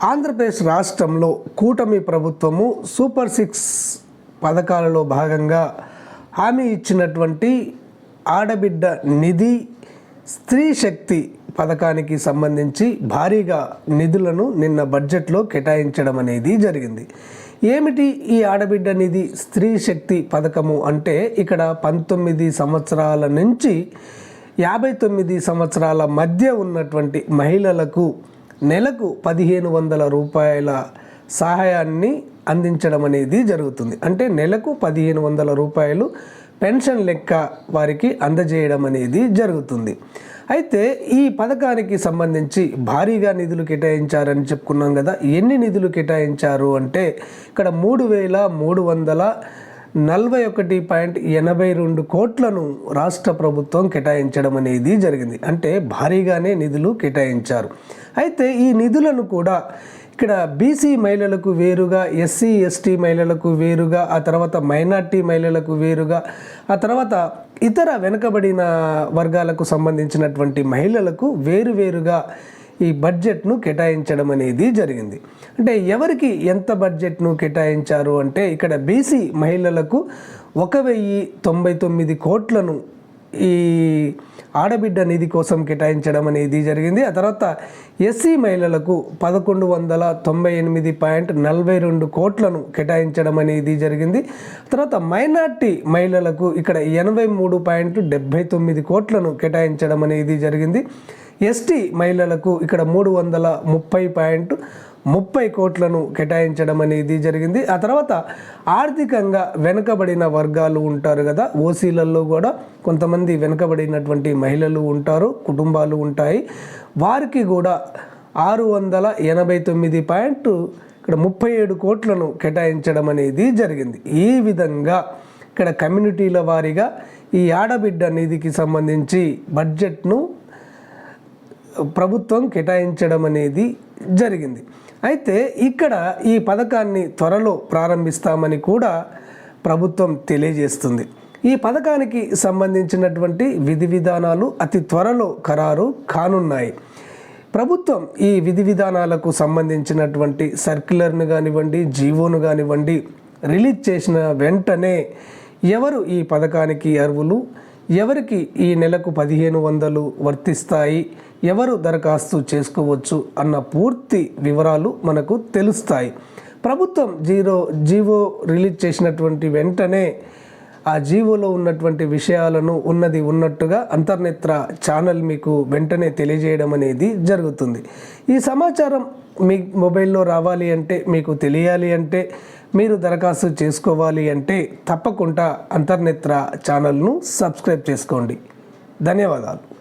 ఆంధ్రప్రదేశ్ రాష్ట్రంలో కూటమి ప్రభుత్వము సూపర్ సిక్స్ పథకాలలో భాగంగా హామీ ఇచ్చినటువంటి ఆడబిడ్డ నిధి స్త్రీ శక్తి పథకానికి సంబంధించి భారీగా నిధులను నిన్న బడ్జెట్లో కేటాయించడం అనేది జరిగింది. ఏమిటి ఈ ఆడబిడ్డ నిధి స్త్రీ శక్తి పథకము అంటే ఇక్కడ పంతొమ్మిది సంవత్సరాల నుంచి యాభై తొమ్మిది సంవత్సరాల మధ్య ఉన్నటువంటి మహిళలకు నెలకు పదిహేను వందల రూపాయల సహాయాన్ని అందించడం అనేది జరుగుతుంది. అంటే నెలకు పదిహేను వందల రూపాయలు పెన్షన్ లెక్క వారికి అందజేయడం అనేది జరుగుతుంది. అయితే ఈ పథకానికి సంబంధించి భారీగా నిధులు కేటాయించారని చెప్పుకున్నాం కదా ఎన్ని నిధులు కేటాయించారు అంటే ఇక్కడ మూడు వేల మూడు వందల నలభై ఒకటి పాయింట్ ఎనభై రెండు కోట్లను రాష్ట్ర ప్రభుత్వం కేటాయించడం అనేది జరిగింది. అంటే భారీగానే నిధులు కేటాయించారు. అయితే ఈ నిధులను కూడా ఇక్కడ బీసీ మహిళలకు వేరుగా ఎస్సీ ఎస్టీ మహిళలకు వేరుగా ఆ తర్వాత మైనార్టీ మహిళలకు వేరుగా ఆ తర్వాత ఇతర వెనుకబడిన వర్గాలకు సంబంధించినటువంటి మహిళలకు వేరువేరుగా ఈ బడ్జెట్ను కేటాయించడం అనేది జరిగింది. అంటే ఎవరికి ఎంత బడ్జెట్ను కేటాయించారు అంటే ఇక్కడ బీసీ మహిళలకు ఒక వెయ్యి తొంభై తొమ్మిది కోట్లను ఈ ఆడబిడ్డ నిధి కోసం కేటాయించడం అనేది జరిగింది. ఆ తర్వాత ఎస్సీ మహిళలకు పదకొండు వందల తొంభై ఎనిమిది పాయింట్ నలభై రెండు కోట్లను కేటాయించడం అనేది జరిగింది. తర్వాత మైనార్టీ మహిళలకు ఇక్కడ ఎనభై మూడు పాయింట్ డెబ్బై తొమ్మిది కోట్లను కేటాయించడం అనేది జరిగింది. ఎస్టీ మహిళలకు ఇక్కడ మూడు వందల ముప్పై పాయింట్ ముప్పై కోట్లను కేటాయించడం అనేది జరిగింది. ఆ తర్వాత ఆర్థికంగా వెనుకబడిన వర్గాలు ఉంటారు కదా ఓసీలలో కూడా కొంతమంది వెనుకబడినటువంటి మహిళలు ఉంటారు కుటుంబాలు ఉంటాయి. వారికి కూడా ఆరు వందల ఎనభై తొమ్మిది పాయింట్ ఇక్కడ ముప్పై ఏడు కోట్లను కేటాయించడం అనేది జరిగింది. ఈ విధంగా ఇక్కడ కమ్యూనిటీల వారీగా ఈ ఆడబిడ్డ నిధికి సంబంధించి బడ్జెట్ను ప్రభుత్వం కేటాయించడం అనేది జరిగింది. అయితే ఇక్కడ ఈ పథకాన్ని త్వరలో ప్రారంభిస్తామని కూడా ప్రభుత్వం తెలియజేస్తుంది. ఈ పథకానికి సంబంధించినటువంటి విధి విధానాలు అతి త్వరలో ఖరారు కానున్నాయి. ప్రభుత్వం ఈ విధి విధానాలకు సంబంధించినటువంటి సర్క్యులర్ను కానివ్వండి జీవోను కానివ్వండి రిలీజ్ చేసిన వెంటనే ఎవరు ఈ పథకానికి అర్హులు? ఎవరికి ఈ నెలకు పదిహేను వందలు వర్తిస్తాయి? ఎవరు దరఖాస్తు చేసుకోవచ్చు? అన్న పూర్తి వివరాలు మనకు తెలుస్తాయి. ప్రభుత్వం జీరో జీవో రిలీజ్ చేసినటువంటి వెంటనే ఆ జీవోలో ఉన్నటువంటి విషయాలను ఉన్నది ఉన్నట్టుగా అంతర్నేత్ర ఛానల్ మీకు వెంటనే తెలియజేయడం అనేది జరుగుతుంది. ఈ సమాచారం మీ మొబైల్లో రావాలి అంటే మీకు తెలియాలి అంటే మీరు దరఖాస్తు చేసుకోవాలి అంటే తప్పకుండా అంతర్నేత్ర ఛానల్ను సబ్స్క్రైబ్ చేసుకోండి. ధన్యవాదాలు.